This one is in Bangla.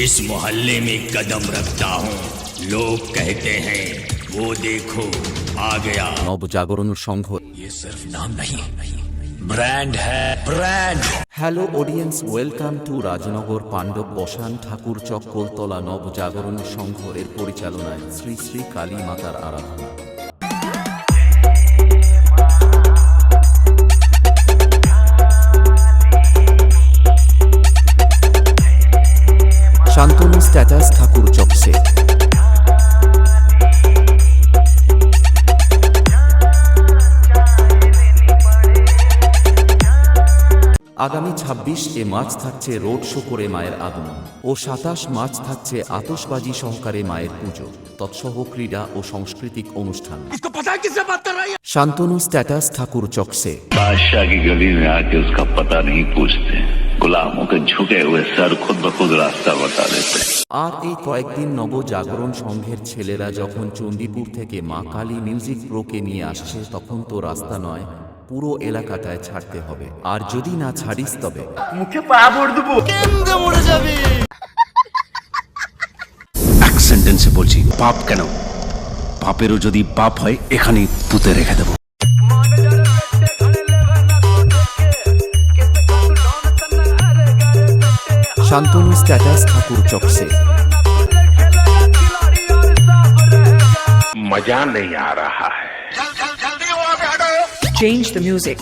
जिस मोहल्ले में कदम रखता हूँ लोग कहते हैं वो देखो आ गया নবজাগরণ সংঘ ये सिर्फ नाम नहीं ब्रांड है brand hello audience welcome to Rajnagar Pandab Basan Thakur Chak কোলতলা নবজাগরণ সংঘ এর পরিচালনায় শ্রী শ্রী কালী মাতার আরাধনা শান্তনু স্ট্যাটাস ঠাকুর চকসে আগামী ছাব্বিশ এ মার্চ থাকছে রোড শো করে মায়ের আগমন ও সাতাশ মার্চ থাকছে আতশবাজি সহকারে মায়ের পুজো তৎসহ ক্রীড়া ও সাংস্কৃতিক অনুষ্ঠান শান্তনু স্ট্যাটাস ঠাকুর চকসে बादशाह की गली में आके उसका पता नहीं पूछते गुलामों के झुके हुए सर खुद ब खुद रास्ता बता देते আর এই কয়েকদিন নবজাগরণ সংঘের ছেলেরা যখন চণ্ডীপুর থেকে মা কালী মিউজিক প্রোকে নিয়ে আসছে তখন তো রাস্তা নয় পুরো এলাকাটায় ছাড়তে হবে আর যদি না ছাড়িস তবে এক সেন্টেন্সে বলছি পাপ কেন পাপেরও যদি পাপ হয় এখানেই পুঁতে রেখে দেবো শান্তনু স্ট্যাটাস ঠাকুর চকসে मजा नहीं आ रहा है Change the music.